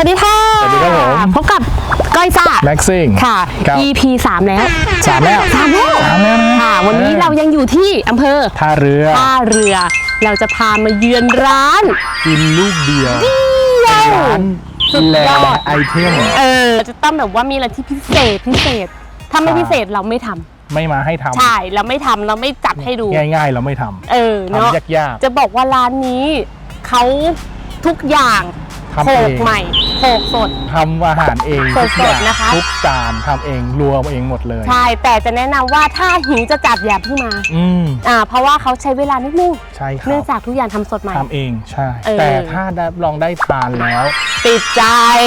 วัสดีค่ะ สวัสดีครับผม พบกับก้อยซ่าแม็กซิ่งค่ะ ครับ EP 3แล้วสามแล้วสามแล้วสามแล้วนะค่ะ วันนี้ออเรายังอยู่ที่อำเภอท่าเรือท่าเรือ เราจะพามาเยือนร้านกินลูกเดียวเดียวร้านสุดแลยอดไอเทมเออ จะต้องแบบว่ามีอะไรที่พิเศษพิเศษ ถ้าไม่ค่ะพิเศษเราไม่ทำไม่มาให้ทำใช่เราไม่ทำเราไม่จัดให้ดู ง่ายๆ เราไม่ทำเออเนาะทำยากจะบอกว่าร้านนี้เขาทุกอย่างทำโขเองกใหม่ โขกสดๆทำอาหารเองสดๆทุกอย่างนะคะ ทุกจานทำเองรวมเองหมดเลยใช่ แต่จะแนะนำว่าถ้าหิวจะจัดอย่าเพิ่งมาอืมอ่าเพราะว่าเขาใช้เวลานิดนึงใช่ครัเนื่องบจากทุกอย่างทำสดใหม่ ทำเองใช่ เออ แต่ถ้าได้ลองได้ทานแล้วติดใจ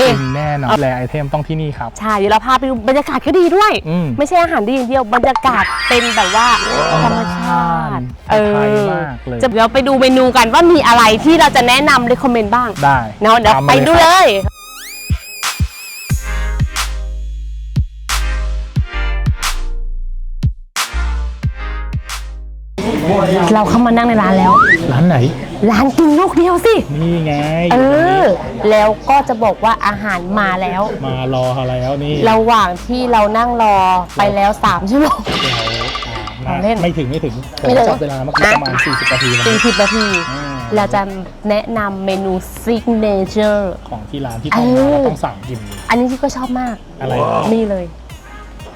กินแน่นอนแลไอเทมต้องที่นี่ครับ ใช่เดี๋ยวเราพาไปดูบรรยากาศก็ดีด้วย อืม ไม่ใช่อาหารดีอย่างเดียวบรรยากาศเป็นแบบว่าธรรมชาติไทยมากเลย จะเดี๋ยวไปดูเมนูกันว่ามีอะไรที่เราจะแนะนำในคอมเมนต์บ้างได้เนาะเดี๋ยวตามไปมาดูคเลรับย เราเข้ามานั่งในร้านแล้ว ร้านไหน ร้านกินลูกเดียวสิ นี่ไงเออยู่ตรงนี้อแล้วก็จะบอกว่าอาหารมาแล้ว มารอแล้วนี่ระหว่างที่เรานั่งรอไปแล้ว3ชั่วโมงเราอ่าเล่นไม่ถึงไม่ถึงผมไม่ถึง จับเวลาเมื่อกี้อะประมาณ 40นาทีแล้ว40นาทีอ่าเราจะแนะนำเมนู signature ของที่ร้านที่ต้องมาเออแล้วต้องสั่งกินอันนี้ที่ก็ชอบมาก อะไร นี่เลย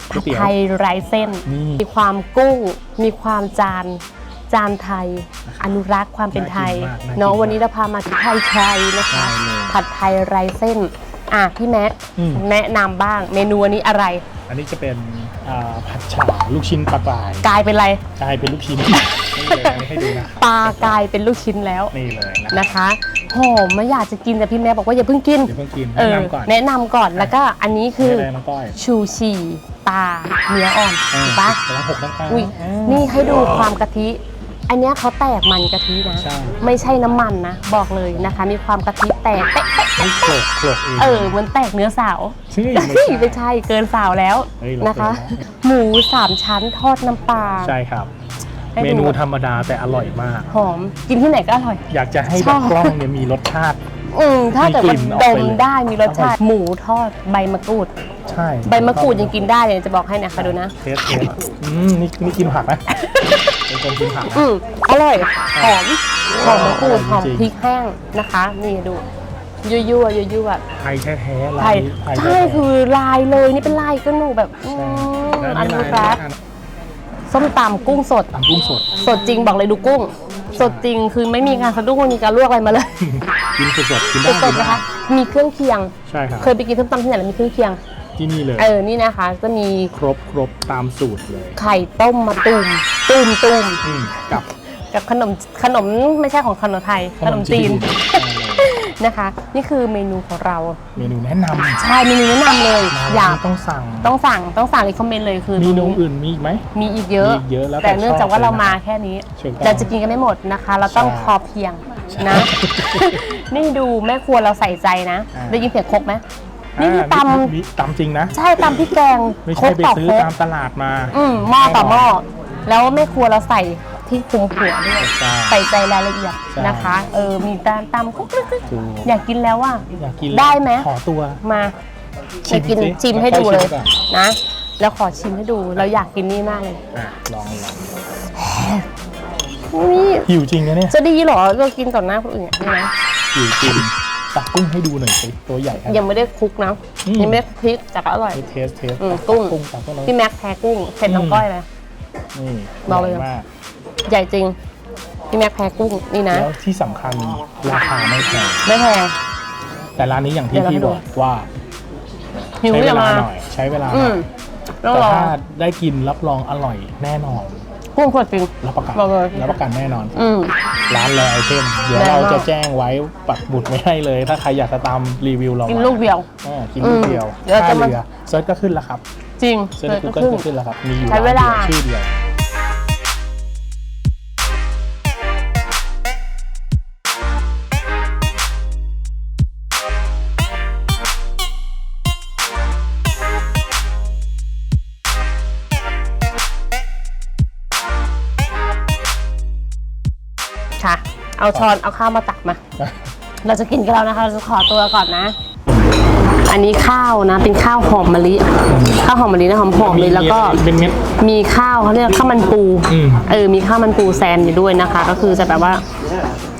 ก๋วยเตี๋ยวไทยไร้เส้นนี่มีความกุ้ง มีความจาน จานไทย อนุรักษ์ความเป็นไทยน่ากินมากน่ากินเนาะมากวันนี้เราพามาที่ไทยไทยนะคะได้เลยผัดไทยไร้เส้นอะพี่แม็กอืมแนะนำบ้างเมนูอันนี้อะไร อันนี้จะเป็นอ่าผัดฉ่าลูกชิ้นปลากรายกลายเป็นอะไรกลายเป็นลูกชิ้นนี่เลยอันนี้ให้ดูนะปลากลายเป็นลูกชิ้นแล้วนี่เลยนะนะคะหอมไม่อยากจะกินแต่พี่แม่บอกว่าอย่าเพิ่งกินเดี๋ยวเพิ่งกินเอแนะอนำก่อนแนะนำก่อนแล้วก็อันนี้คือให้ได้น้องก้อยชูชี ปลาเนื้ออ่อนเออถูกปะแล้วหกตั้งแต่อุ้ยนี่ให้ดูความกะทิ อันเนี้ยเขาแตกมันกะทินะ ใช่ ไม่ใช่น้ำมันนะ บอกเลยนะคะ มีความกะทิแตกเป๊ะนี่โขลกโขลกเอง เออเหมันแตกเนื้อสาวใช่เฮ้ยไม่ใช่เกินสาวแล้วเฮ้ยเรานะคะ เกินแล้ว หมูสามชั้นทอดน้ำปลา ใช่ครับ ให้ดู เมนูธรรมดาแต่อร่อยมาก หอมกินที่ไหนก็อร่อย อยากจะให้ชแบอบบ กล้องเนี่ยมีรสชาติ อืมถ้าเกิดมีกลิ่มันนออกดไปมเลยได้มีรสชาติหมูทอดใบมะกรูด ใช่ใบมะกรูดยังกินได้เลยจะบอกให้นะคะดูนะ เทสเทสอืมนี่นี่กินผักไหมเป็นคนกินผักนะ อืมอร่อยหอมหอมมะกรูดหอมจริง พริกแห้งนะคะ นี่ดูยั่วยั่วยั่วยั่วไทยแท้ๆไทร้านยนี้ไทยใช่แท้ๆคือลายเลยนี่เป็นลายก็หนูแบบอืมแล้วอนี่นุร้านรักษ์ส้มตำกุ้งสด ตำกุ้งสด สดจริงบอกเลยดูกุ้ง สดจริงคือไม่มีการสะดุ้งไม่มีการลวกอะไรมาเลยกินสดๆกินสได้ดกินๆได้นะคะ มีเครื่องเคียง ใช่ครับเคยไปกินส้มตำที่ไหนแล้วมีเครื่องเคียง ที่นี่เลย เออนี่นะคะ จะมีครบครบตามสูตรเลย ไข่ต้มมาตุมตุมตุมอืมกับกับขนมขนมไม่ใช่ของขนมไทย ขนมจีนนะคะ นี่คือเมนูของเรา เมนูแนะนำใช่เมนูแนะนำเลยมาอยากต้องสั่ง ต้องสั่งต้องสั่งในคอมเมนต์เลยคือเมนูอื่นมีอีกไหมมีอีกเยอะมีอีกเยอะแล้วแต่แต่เนื่องจากว่าชอบเรามาเลยนะแค่นี้ถูกต้องเราจะกินกันไม่หมดนะคะ เราต้องใช่พอเพียงนะ นี่ดูแม่ครัวเราใส่ใจนะอ่าได้ยินเสียงครกไหม นี่ที่อ่าตมีตำจริงนะำใช่ตำพริกแกงไม่ครใช่กไปต่อซื้อครกตามตลาดมา อืมหม้อต่อหม้อแล้วแม่ครัวเราใส่ที่คุมหัวด้วยใช่ใส่ใจรายละเอียดใช่ถูกอยากกินแล้วอะ อยากกินได้ไหม ขอตัว มาชิไปมกินสิชิมให้แล้วดูค่อยเลยชิมก่อน นะ แล้วขอชิมให้ดูเราอยากกินนี่มากเลย อะลองลองนี่หิวจริงนะเนี่ยจะดีเหรอเรากินต่อหน้าคนอื่นอย่างนี้นะหิวจริง ตักกุ้งให้ดูหน่อยสิตัวใหญ่ขนาดยังไม่ได้คลุกนะอืม ยังไม่ได้พริกแต่ก็อร่อย เทสเทสอืมกุ้ง กุ้งตักกุ้งพี่แม็กแพ้กุ้งเผ็ดน้ำก้อยเลย นี่บอกเลย ใหญ่มากใหญ่จริง พี่แม็กแพ้กุ้งนี่นะ แล้วที่สำคัญราคาไม่แพงไม่แพง แต่ร้านนี้อย่างที่เดี๋ยวเราพี่ให้ดูบอกว่าหิวใช้เวอย่าลามาหน่อยใช้เวลาหอืน่อยต้องแต่รอถ้าได้กินรับรองอร่อยแน่นอน กุ้งสดจริง รับประกันบอกเลย รับประกันแน่นอน อืม ร้านแลไอเทม เดี๋ยวแน่นอนเราจะแจ้งไว้ปักหมุดไว้ให้เลย ถ้าใครอยากจะตามรีวิวเรากินมาลูกเดียวอ่ากินลูกเดียวอืมเดี๋ยวท่าจะมา เรือเซิร์ชก็ขึ้นแล้วครับจริงเซิร์ชในเลยกูก็เกิลขึ้นก็ขึ้นแล้วครับ มีอยู่ใช้เวลา ร้นดียวชื่อเดียว เอาช้อนเอาข้าวมาตักมา เราจะกินกันแล้วนะคะ เราจะขอตัวก่อนนะ อันนี้ข้าวนะ เป็นข้าวหอมมะลิ ข้าวหอมมะลินะหอมๆเลยแล้วก็เป็นเม็ดมีข้าวเขาเรียกข้าวมันปูอืมเออมีข้าวมันปูแซมอยู่ด้วยนะคะ ก็คือจะแบบว่า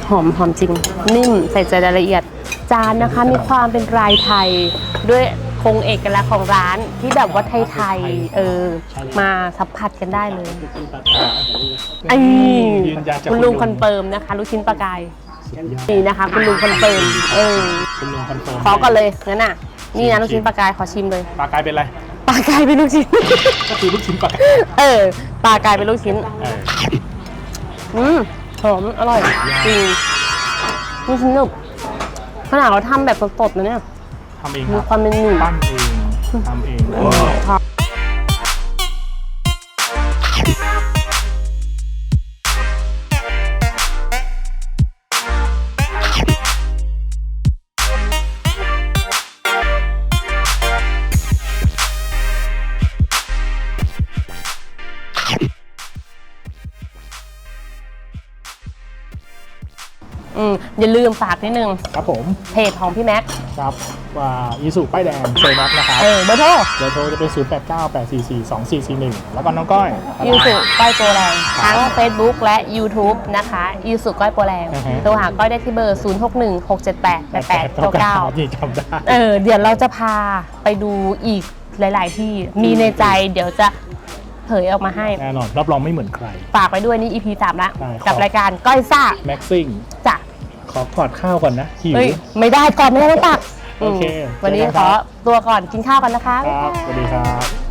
หอมหอมจริง นิ่มใส่ใจรายละเอียด จานนะคะมีความเป็นลายไทยด้วย คงเอกลักษณ์ของร้านที่แบบว่าไทยๆเออ มาสัมผัสกันได้เลยไอ้ยืนยันจากคุณลุงคอนเฟิร์มนะคะลูกชิ้นปลากายสุดยอดนี่นะคะ คุณลุงคอนเฟิร์มเออคุณลุงคอนเฟิร์มขอก่อนเลยงั้นน่ะ นี่นะลูกชิ้นปลากายขอชิมเลยปลากายเป็นอะไรปลากายเป็นลูกชิ้นก็คือลูกชิ้นปลากายเออปลากายเป็นลูกชิ้นเอออืมหอมอร่อยจริงนี่สนุกขนาดเราทำแบบสดๆนะเนี่ย ทำเองคมีรับความเป็นหนึ่งปั้นเองทำเอง อืมอย่าลืมฝากนิดนึงครับผมเพจของพี่แม็กครับว่าอีสุป้ายแดงเซนัทนะครับเออเบอร์โทรเดี๋ยวโทรจะเป็น 0 8 9 8 4 4 2 4 4 1 แล้วก็น้องก้อยยูสุก้อยโปรแรงทั้ง Facebook และ YouTube นะคะยูสุก้อยโปรแรงอือฮึโทรหาก้อยได้ที่เบอร์ 0 6 1 6 7 8 8 8 9 9นี่จำได้เออเดี๋ยวเราจะพาไปดูอีกหลาย ๆ ที่มีในใจเดี๋ยวจะเผยออกมาให้แน่นอนรับรองไม่เหมือนใคร ฝากไปด้วยนี่ EP 3ละใช่กับครับรายการก้อยซ่าแม็กซิ่งจ้ะข อกอดข้าวก่อนนะหิว เฮ้ยไม่ได้ก่อนไม่ได้ไม่ตักโอเคมวันนี้เจอกันขครัอบ ตัวก่อนกินข้าวกันนะคะ ครับสวัสดีครับ